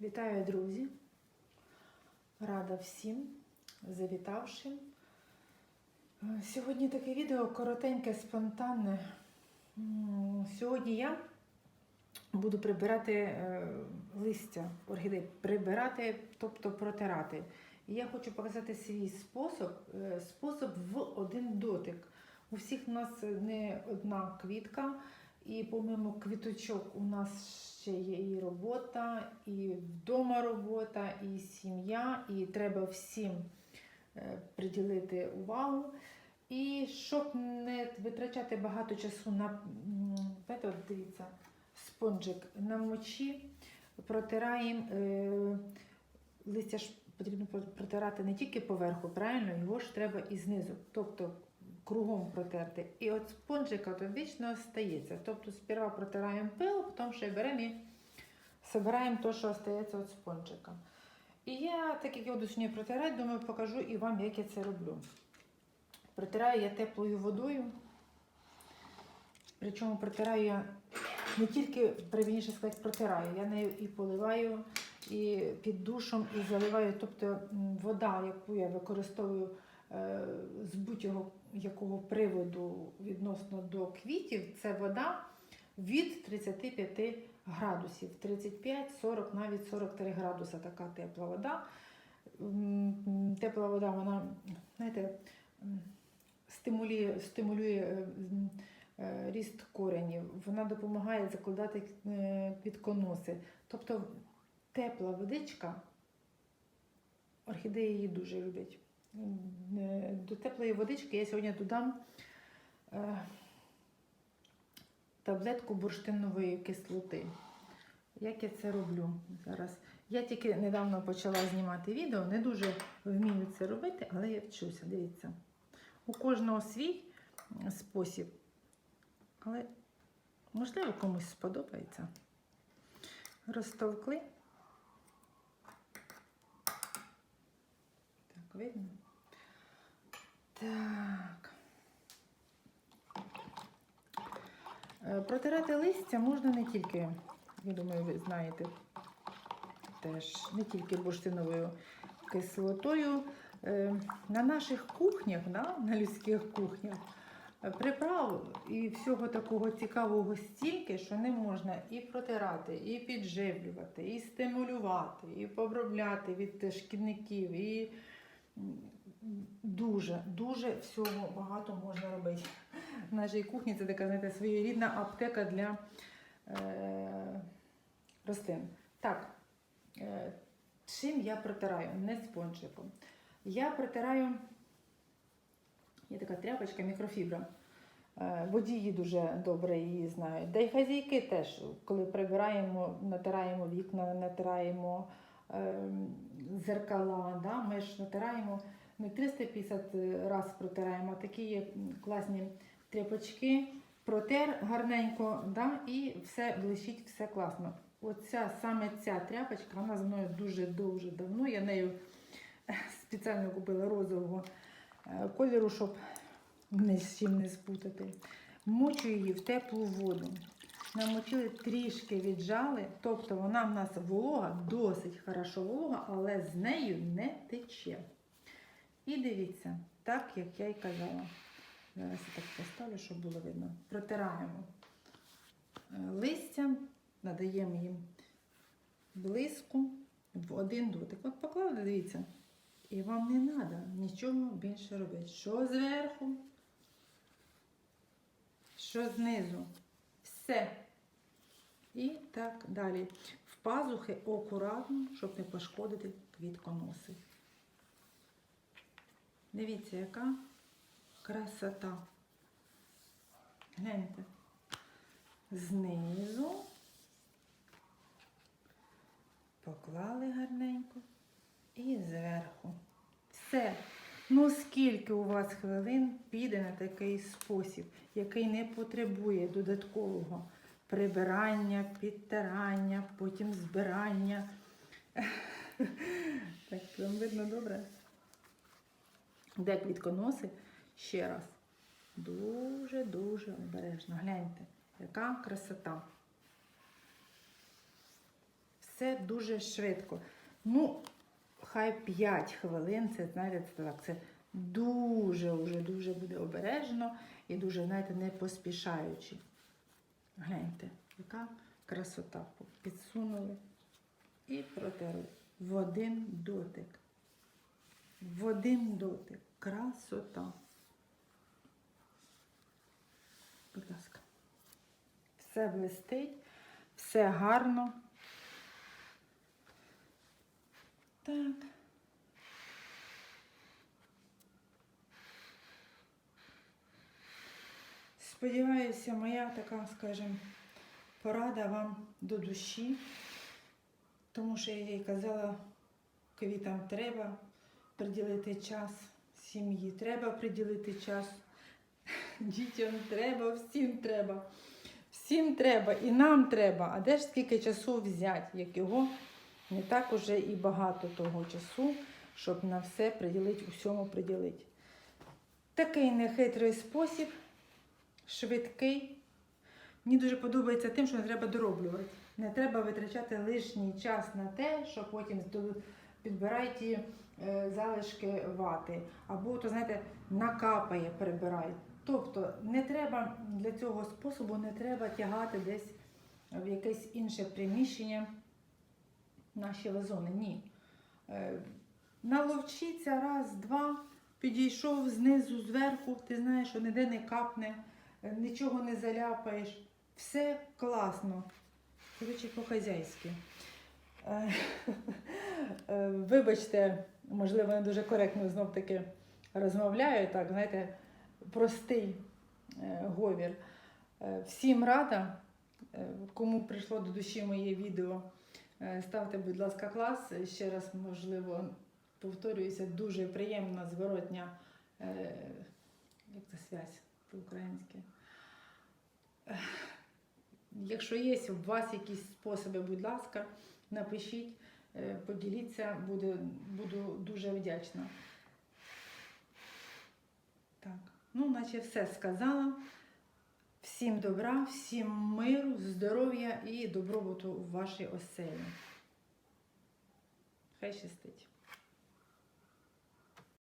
Вітаю, друзі! Рада всім завітавшим. Е, Сьогодні таке відео коротеньке, спонтанне. Сьогодні я буду прибирати е, листя орхідей, прибирати, тобто протирати. І я хочу показати свій спосіб, е, спосіб в один дотик. У всіх у нас не одна квітка, і помимо квіточок у нас ще є і робота, і вдома робота, і сім'я, і треба всім е, приділити увагу. І щоб не витрачати багато часу на от дивіться, спонжик на мочі, протираємо е, листя ж потрібно протирати не тільки поверху, правильно, його ж треба і знизу. Тобто кругом протерти. І от спонжика то вічно стається. Тобто сперва протираємо пил, потім ще беремо і збираємо те, що остається від спонжика. І я, так як я буду сьогодні протирати, думаю, покажу і вам, як я це роблю. Протираю я теплою водою. Причому протираю я не тільки, правильніше сказати, протираю, я нею і поливаю, і під душом, і заливаю. Тобто вода, яку я використовую з будь-якого якого приводу відносно до квітів, це вода від 35 градусів. 35, 40, навіть 43 градуса така тепла вода. Тепла вода, вона, знаєте, стимулює, стимулює е, е, ріст коренів, вона допомагає закладати е, квітконоси. Тобто тепла водичка, орхідеї її дуже люблять. Е, До теплої водички я сьогодні додам е, таблетку бурштинової кислоти. Як я це роблю зараз? Я тільки недавно почала знімати відео, не дуже вмію це робити, але я вчуся. Дивіться. У кожного свій спосіб. Але, можливо, комусь сподобається. Розтовкли. Так, видно? Так. Е, Протирати листя можна не тільки, я думаю, ви знаєте, теж не тільки бурштиновою кислотою. Е, На наших кухнях, да, на людських кухнях, е, приправ і всього такого цікавого стільки, що не можна і протирати, і підживлювати, і стимулювати, і пообробляти від шкідників, і дуже, дуже всього багато можна робити. В нашій кухні це така, знаєте, своєрідна аптека для е, рослин. Так, е, чим я протираю? Не спонжиком. Я протираю, є така тряпочка, мікрофібра. Е, Водії дуже добре її знають. Да й хазяйки теж, коли прибираємо, натираємо вікна, натираємо е, зеркала, да? ми ж натираємо не 350 раз протираємо, а такі є класні тряпочки, протер гарненько, да? і все блищить, все класно. Оця саме ця тряпочка, вона з мною дуже дуже давно. Я нею спеціально купила розового е, кольору, щоб ні з чим не спутати. Мочу її в теплу воду. Намочили трішки віджали, тобто вона в нас волога, досить хорошо волога, але з нею не тече. І дивіться, так як я й казала. Зараз я так поставлю, щоб було видно. Протираємо е, листя, надаємо їм блиску в один дотик. От поклали, дивіться. І вам не треба нічого більше робити. Що зверху, що знизу. Все. І так далі. В пазухи акуратно, щоб не пошкодити квітконоси. Дивіться, яка красота. Гляньте. Знизу поклали гарненько і зверху. Все. Ну, скільки у вас хвилин піде на такий спосіб, який не потребує додаткового прибирання, підтирання, потім збирання. Так, вам видно добре? Де квітконоси? Ще раз. Дуже-дуже обережно. Гляньте, яка красота. все дуже швидко. Ну, хай 5 хвилин, це знаєте, так, це дуже-дуже буде обережно і дуже, знаєте, не поспішаючи. Гляньте, яка красота. Підсунули і протерли. В один дотик. В один дотик. Красота. Будь ласка. Все блистить, все гарно. Так. Сподіваюся, моя така, скажімо, порада вам до душі, тому що я їй казала, квітам треба приділити час, сім'ї треба приділити час, дітям треба, всім треба. Всім треба і нам треба. А де ж скільки часу взяти, як його не так уже і багато того часу, щоб на все приділити, усьому приділити. Такий нехитрий спосіб, швидкий. Мені дуже подобається тим, що не треба дороблювати. Не треба витрачати лишній час на те, що потім здо- підбирай ті е, залишки вати. Або, то, знаєте, накапає, перебирай. Тобто не треба для цього способу не треба тягати десь в якесь інше приміщення наші вазони. Ні. Е, Наловчіться раз, два, підійшов знизу, зверху, ти знаєш, що ніде не капне, е, нічого не заляпаєш. Все класно. Коротше, по-хазяйськи. Е, Вибачте, можливо, не дуже коректно знов таки розмовляю, так, знаєте, простий е, говір. Е, Всім рада, Е, кому прийшло до душі моє відео, ставте, будь ласка, клас. Ще раз, можливо, повторююся, дуже приємна зворотня, як це связь по-українськи. Якщо є у вас якісь способи, будь ласка, напишіть, поділіться, буду, буду дуже вдячна. Так, ну, наче все сказала. Всім добра, всім миру, здоров'я і добробуту в вашій оселі. Хай щастить.